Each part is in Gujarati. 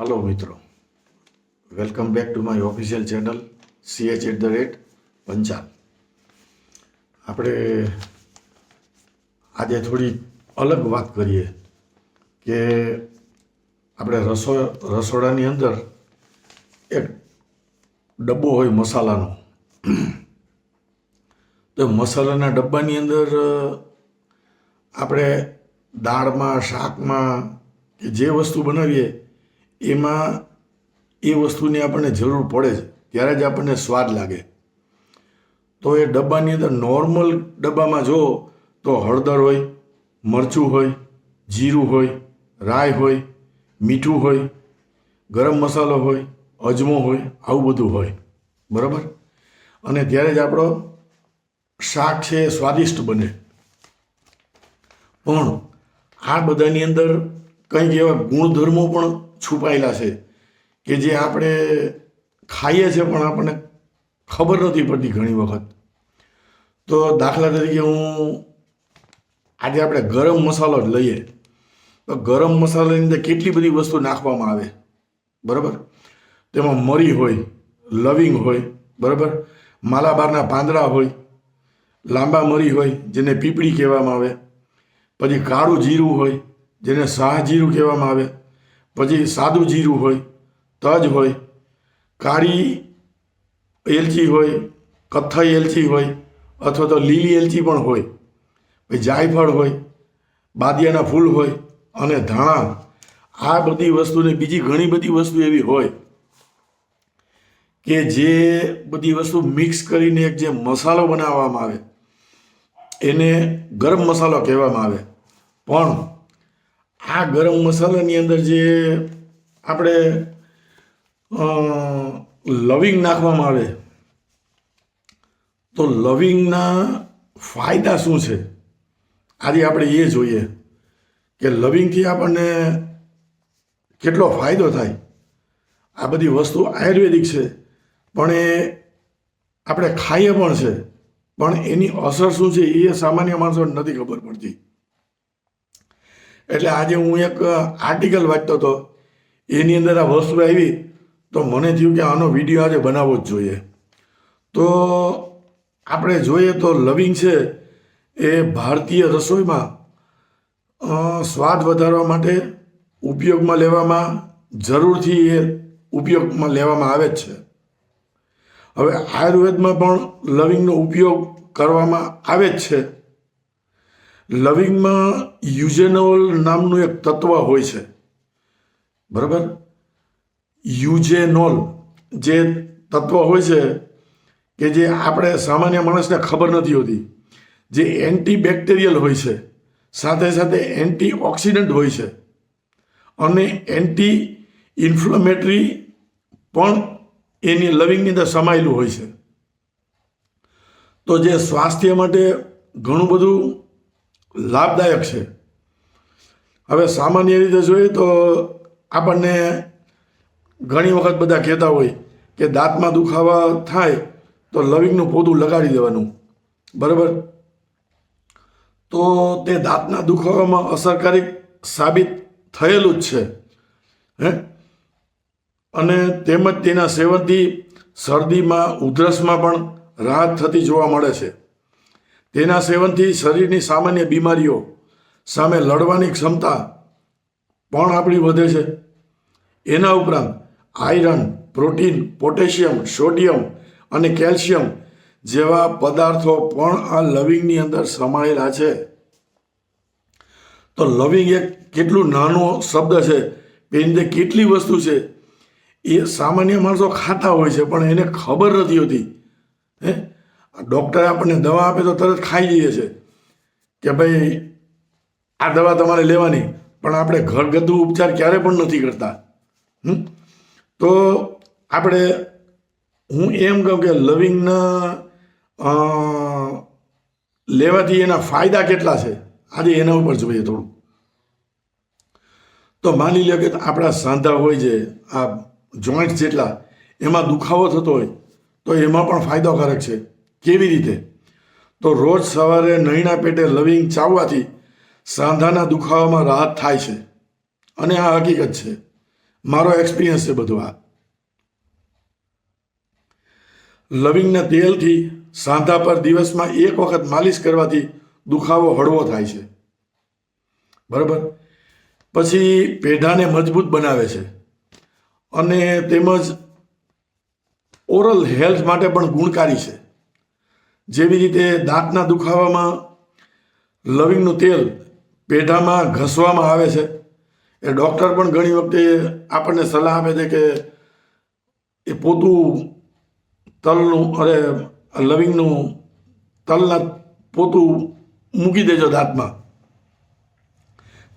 હલો મિત્રો. Welcome back to my official channel CH at the rate Panchal આપણે આજે થોડી અલગ વાત કરીએ કે આપણે રસો, રસોડાની અંદર એક ડબ્બો હોય મસાલાનો. તો મસાલાના ડબ્બાની અંદર, આપણે દાળમાં, શાકમાં કે જે વસ્તુ બનાવીએ એમાં એ વસ્તુની આપણને જરૂર પડે છે. ત્યારે જ આપણને સ્વાદ લાગે. તો એ ડબ્બાની અંદર નોર્મલ ડબ્બામાં જો તો હળદર હોય, મરચું હોય, જીરું હોય, રાઈ હોય, મીઠું હોય, ગરમ મસાલો હોય, અજમો હોય, આવું બધું હોય. બરાબર? અને ત્યારે જ આપણો શાક છે સ્વાદિષ્ટ બને. પણ આ બધાની અંદર કંઈક એવા ગુણધર્મો પણ છુપાયેલા છે કે જે આપણે ખાઈએ છીએ પણ આપણને ખબર નથી પડતી ઘણી વખત. તો દાખલા તરીકે હું આજે આપણે ગરમ મસાલો જ લઈએ. તો ગરમ મસાલાની અંદર કેટલી બધી વસ્તુ નાખવામાં આવે? બરાબર? તેમાં મરી હોય, લવિંગ હોય, બરાબર? માલાબારના પાંદડા હોય, લાંબા મરી હોય, જેને પીપળી કહેવામાં આવે. પછી કાળું જીરું હોય જેને શાહ જીરું કહેવામાં આવે, પછી સાદું જીરું હોય, તજ હોય, કાળી એલચી હોય, કથ્થઈ એલચી હોય, અથવા તો લીલી એલચી પણ હોય, પછી જાયફળ હોય, બાદિયાના ફૂલ હોય અને ધાણા. આ બધી વસ્તુને બીજી ઘણી બધી વસ્તુ એવી હોય કે જે બધી વસ્તુ મિક્સ કરીને એક જે મસાલો બનાવવામાં આવે, એને ગરમ મસાલો કહેવામાં આવે. પણ આ ગરમ મસાલાની અંદર જે આપણે લવિંગ નાખવામાં આવે, તો લવિંગના ફાયદા શું છે? આજે આપણે એ જોઈએ કે લવિંગથી આપણને કેટલો ફાયદો થાય. આ બધી વસ્તુ આયુર્વેદિક છે, પણ એ આપણે ખાઈએ પણ છે, પણ એની અસર શું છે એ સામાન્ય માણસોને નથી ખબર પડતી. એટલે આજે હું એક આર્ટિકલ વાંચતો હતો. એની અંદર આ વસ્તુ આવી. તો મને થયું કે આનો વીડિયો આજે બનાવવો જ જોઈએ. તો આપણે જોઈએ તો લવિંગ છે એ ભારતીય રસોઈમાં સ્વાદ વધારવા માટે ઉપયોગમાં લેવામાં, જરૂરથી એ ઉપયોગમાં લેવામાં આવે જ છે. હવે આયુર્વેદમાં પણ લવિંગનો ઉપયોગ કરવામાં આવે જ છે. લવિંગમાં યુજેનોલ નામનું એક તત્વ હોય છે. બરાબર? યુજેનોલ જે તત્વ હોય છે કે જે આપણે સામાન્ય માણસને ખબર નથી હોતી, જે એન્ટીબેક્ટેરિયલ હોય છે, સાથે સાથે એન્ટી ઓક્સિડન્ટ હોય છે અને એન્ટી ઇન્ફ્લેમેટરી પણ એની લવિંગની અંદર સમાયેલું હોય છે. તો જે સ્વાસ્થ્ય માટે ઘણું બધું લાભદાયક છે. હવે સામાન્ય રીતે જોઈએ તો આપણને ઘણી વખત બધા કહેતા હોય કે દાંતમાં દુખાવા થાય તો લવિંગનું પોતું લગાડી દેવાનું. બરાબર? તો તે દાંતના દુખાવામાં અસરકારક સાબિત થયેલું જ છે. હે? અને તેમજ તેના સેવનથી શરદીમાં, ઉધરસમાં પણ રાહત થતી જોવા મળે છે. તેના સેવનથી શરીરની સામાન્ય બીમારીઓ સામે લડવાની ક્ષમતા પણ આપણી વધે છે. એના ઉપરાંત આયરન, પ્રોટીન, પોટેશિયમ, સોડિયમ અને કેલ્શિયમ જેવા પદાર્થો પણ આ લવિંગની અંદર સમાયેલા છે. તો લવિંગ એક કેટલું નાનો શબ્દ છે, એની અંદર કેટલી વસ્તુ છે, એ સામાન્ય માણસો ખાતા હોય છે, પણ એને ખબર નથી હોતી. હે? ડૉક્ટરે આપણને દવા આપે તો તરત ખાઈ જઈએ છે. કે ભાઈ, આ દવા તમારે લેવાની, પણ આપણે ઘરગથ્થુ ઉપચાર ક્યારે પણ નથી કરતા? તો આપણે, હું એમ કહું કે લવિંગના લેવાથી એના ફાયદા કેટલા છે? આજે એના ઉપર જોઈએ થોડું. તો માની લો કે આપણા સાંધા હોય છે, આ જોઈન્ટ જેટલા, એમાં દુખાવો થતો હોય, તો એમાં પણ ફાયદાકારક છે. કેવી રીતે? તો રોજ સવારે નહીના પેટે લવિંગ ચાવવાથી સાંધાના દુખાવામાં રાહત થાય છે. અને આ હકીકત છે. મારો એક્સપિરિયન્સ છે બધો આ. લવિંગના તેલથી સાંધા પર દિવસમાં એક વખત માલિશ કરવાથી દુખાવો હળવો થાય છે. બરાબર? પછી પેઢાને મજબૂત બનાવે છે. અને તેમજ ઓરલ હેલ્થ માટે પણ ગુણકારી છે. જેવી રીતે દાંતના દુખાવામાં લવિંગનું તેલ પેઢામાં ઘસવામાં આવે છે. એ ડૉક્ટર પણ ઘણી વખતે આપણને સલાહ આપે છે કે એ પોતું તલનું, અરે, લવિંગનું તલના પોતું મૂકી દેજો દાંતમાં.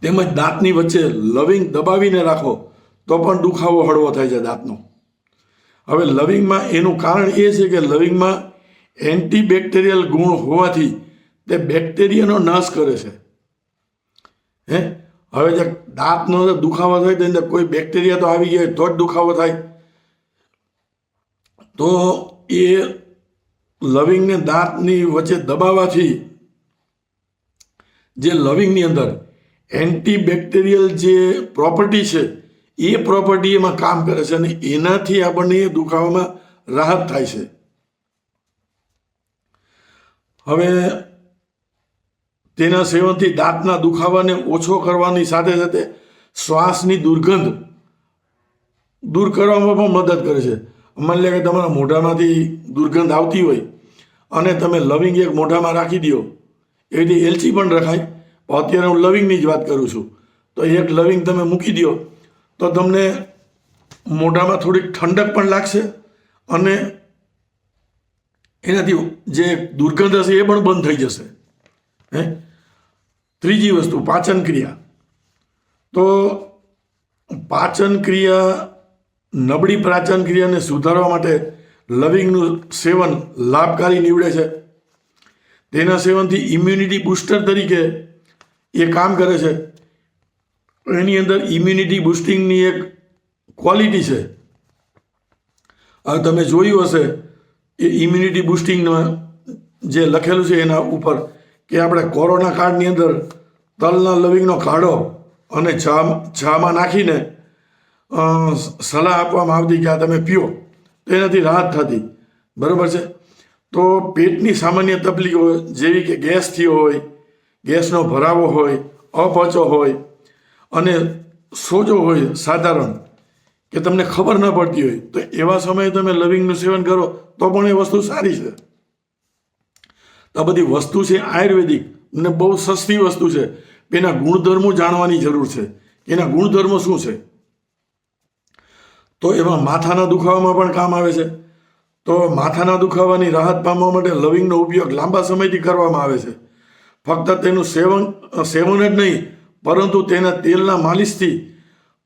તેમજ દાંતની વચ્ચે લવિંગ દબાવીને રાખો, તો પણ દુખાવો હળવો થાય છે દાંતનો. હવે લવિંગમાં એનું કારણ એ છે કે લવિંગમાં એન્ટીબેક્ટેરિયલ ગુણ હોવાથી તે બેક્ટેરિયાનો નાશ કરે છે. હે? હવે જે દાંતનો દુખાવો થાય તો અંદર કોઈ બેક્ટેરિયા તો આવી ગયા તો જ દુખાવો થાય. તો એ લવિંગને દાંતની વચ્ચે દબાવવાથી જે લવિંગની અંદર એન્ટીબેક્ટેરિયલ જે પ્રોપર્ટી છે, એ પ્રોપર્ટી એમાં કામ કરે છે અને એનાથી આપણને એ દુખાવામાં રાહત થાય છે. હવે તેના સેવનથી દાંતના દુખાવાને ઓછો કરવાની સાથે સાથે શ્વાસની દુર્ગંધ દૂર કરવામાં પણ મદદ કરે છે. માની લે કે તમારા મોઢામાંથી દુર્ગંધ આવતી હોય અને તમે લવિંગ એક મોઢામાં રાખી દો. એવી એલચી પણ રખાય. અત્યારે હું લવિંગની જ વાત કરું છું. તો એક લવિંગ તમે મૂકી દો તો તમને મોઢામાં થોડીક ઠંડક પણ લાગશે અને એનાથી જે દુર્ગંધ હશે એ પણ બંધ થઈ જશે. હે? ત્રીજી વસ્તુ, પાચન ક્રિયા. તો પાચન ક્રિયા, નબળી પાચન ક્રિયાને સુધારવા માટે લવિંગનું સેવન લાભકારી નીવડે છે. તેના સેવનથી ઇમ્યુનિટી બૂસ્ટર તરીકે એ કામ કરે છે. એની અંદર ઇમ્યુનિટી બુસ્ટિંગની એક ક્વોલિટી છે. હવે તમે જોયું હશે એ ઇમ્યુનિટી બુસ્ટિંગમાં જે લખેલું છે એના ઉપર કે આપણે કોરોના કાળની અંદર તલના લવિંગનો કાઢો અને ચા ચામાં નાખીને સલાહ આપવામાં આવતી કે આ તમે પીઓ. તો એનાથી રાહત થતી. બરાબર છે? તો પેટની સામાન્ય તકલીફો જેવી કે ગેસ થયો હોય, ગેસનો ભરાવો હોય, અપચો હોય અને સોજો હોય સાધારણ કે તમને ખબર ન પડતી હોય, તો એવા સમયે તમે લવિંગનું સેવન કરો, તો પણ એ વસ્તુ સારી છે. આ બધી વસ્તુ છે આયુર્વેદિક, અને બહુ સસ્તી વસ્તુ છે. એના ગુણધર્મો જાણવાની જરૂર છે. એના ગુણધર્મો શું છે? તો એમાં માથાના દુખાવામાં પણ કામ આવે છે. તો માથાના દુખાવાની રાહત પામવા માટે લવિંગનો ઉપયોગ લાંબા સમયથી કરવામાં આવે છે. ફક્ત તેનું સેવન સેવન જ નહીં, પરંતુ તેના તેલના માલિશથી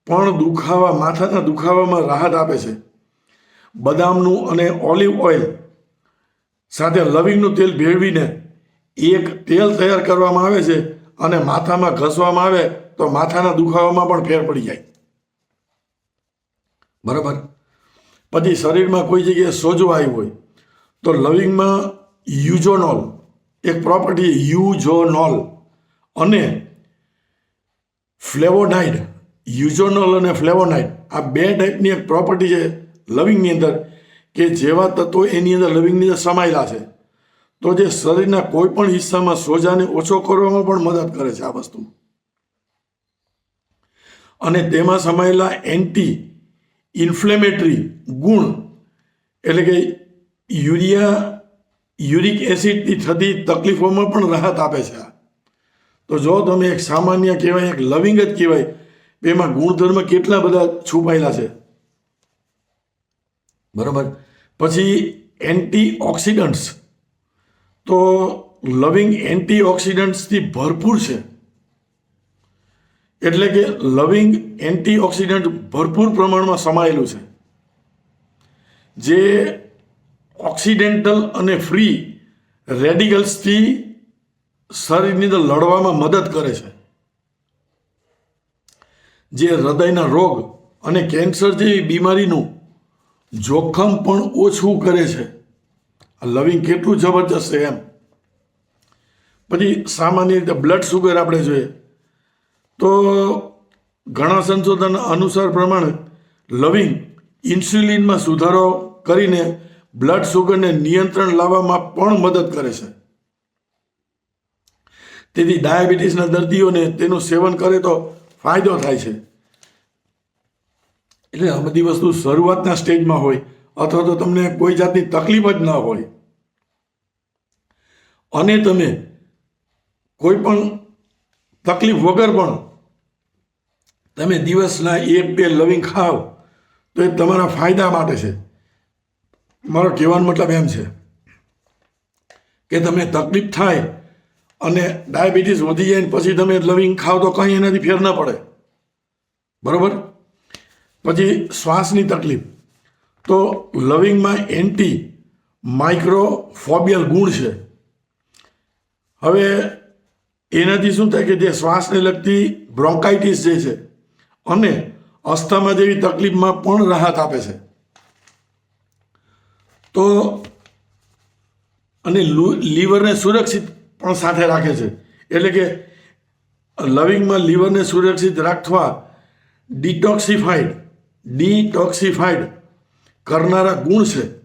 પણ દુખાવા, માથાના દુખાવામાં રાહત આપે છે. બદામનું અને ઓલિવ ઓઇલ સાથે લવિંગનું તેલ ભેળવીને એક તેલ તૈયાર કરવામાં આવે છે અને માથામાં ઘસવામાં આવે તો માથાના દુખાવામાં પણ ફેર પડી જાય. બરાબર? પછી શરીરમાં કોઈ જગ્યાએ સોજો આવ્યો હોય તો લવિંગમાં યુઝોનોલ એક પ્રોપર્ટી યુઝોનોલ અને ફ્લેવોનાઇડ યુઝોનોલ અને ફ્લેવોનાઇડ આ બે ટાઈપની એક પ્રોપર્ટી છે લવિંગની અંદર, કે જેવા તત્વો એની અંદર લવિંગની અંદર સમાયેલા છે. તો જે શરીરના કોઈ પણ હિસ્સામાં સોજાને ઓછો કરવામાં પણ મદદ કરે છે આ વસ્તુ. અને તેમાં સમાયેલા એન્ટી ઇન્ફ્લેમેટરી ગુણ, એટલે કે યુરિયા, યુરિક એસિડથી થતી તકલીફોમાં પણ રાહત આપે છે તો જો તમે એક સામાન્ય કહેવાય, એક લવિંગ જ કહેવાય એમાં ગુણધર્મ કેટલા બધા છુપાયેલા છે? બરાબર. પછી એન્ટી ઓક્સિડન્ટ્સ તો લવિંગ એન્ટી ઓક્સિડન્ટ્સથી ભરપૂર છે. એટલે કે લવિંગ એન્ટી ઓક્સિડન્ટ ભરપૂર પ્રમાણમાં સમાયેલું છે. જે ઓક્સિડેન્ટલ અને ફ્રી રેડિકલ્સથી શરીરની અંદર લડવામાં મદદ કરે છે. જે હૃદયના રોગ અને કેન્સર જેવી બીમારીનું જોખમ પણ ઓછું કરે છે. આ લવિંગ કેટલું જબરજસ્ત છે એમ. પછી સામાન્ય રીતે બ્લડ સુગર આપણે જોઈએ તો ઘણા સંશોધન અનુસાર પ્રમાણે લવિંગ ઇન્સ્યુલિનમાં સુધારો કરીને બ્લડ શુગરને નિયંત્રણ લાવવામાં પણ મદદ કરે છે. તેથી ડાયાબિટીસના દર્દીઓને તેનું સેવન કરે તો ફાયદો થાય છે. એટલે આ બધી વસ્તુ શરૂઆતના સ્ટેજમાં હોય અથવા તો તમને કોઈ જાતની તકલીફ જ ના હોય. અને તમે કોઈ પણ તકલીફ વગર પણ તમે દિવસના એક, બે લવિંગ ખાવ, તો એ તમારા ફાયદા માટે છે. મારો કહેવાનો મતલબ એમ છે કે તમને તકલીફ થાય અને ડાયાબિટીસ વધી જાય ને પછી તમે લવિંગ ખાવ તો કંઈ એનાથી ફેર ન પડે. બરાબર? પછી શ્વાસની તકલીફ. તો લવિંગમાં એન્ટી માઇક્રોફોબિયલ ગુણ છે. હવે એનાથી શું થાય કે જે શ્વાસને લગતી બ્રોન્કાઇટિસ જે છે અને અસ્થમા જેવી તકલીફમાં પણ રાહત આપે છે. તો અને લીવરને સુરક્ષિત પણ સાથે રાખે છે. એટલે કે લવિંગમાં લીવરને સુરક્ષિત રાખવા ડિટોક્સિફાઈડ ડિટોક્સિફાઈડ કરનારા ગુણ છે.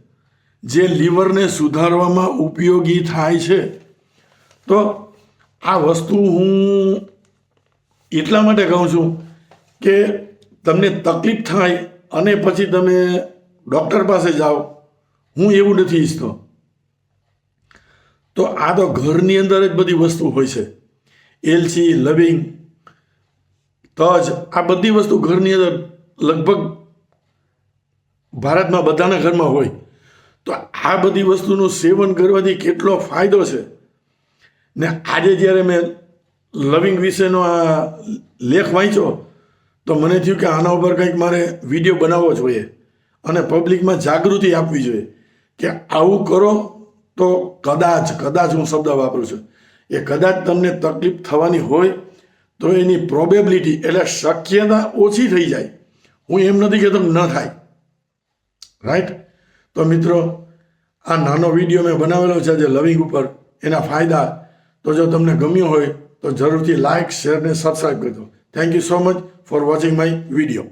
જે લીવરને સુધારવામાં ઉપયોગી થાય છે. તો આ વસ્તુ હું એટલા માટે કહું છું કે તમને તકલીફ થાય અને પછી તમે ડૉક્ટર પાસે જાઓ. હું એવું નથી ઈચ્છતો. તો આ તો ઘરની અંદર જ બધી વસ્તુ હોય છે. એલચી, લવિંગ, તજ, આ બધી વસ્તુ ઘરની અંદર લગભગ ભારતમાં બધાના ઘરમાં હોય. તો આ બધી વસ્તુનું સેવન કરવાથી કેટલો ફાયદો છે? ને આજે જ્યારે મેં લવિંગ વિશેનો આ લેખ વાંચ્યો, તો મને થયું કે આના ઉપર કંઈક મારે વીડિયો બનાવવો જોઈએ અને પબ્લિકમાં જાગૃતિ આપવી જોઈએ કે આવું કરો તો કદાચ કદાચ હું શબ્દ વાપરું છું. એ કદાચ તમને તકલીફ થવાની હોય તો એની પ્રોબેબિલિટી એટલે શક્યતા ઓછી થઈ જાય. હું એમ નથી કહેતો ન થાય. રાઈટ તો મિત્રો, આ નાનો વીડિયો મેં બનાવેલો છે જે લવિંગ ઉપર. એના ફાયદા, તો જો તમને ગમ્યો હોય તો જરૂરથી લાઇક શેર ને સબસ્ક્રાઈબ કરજો. Thank you so much for watching my video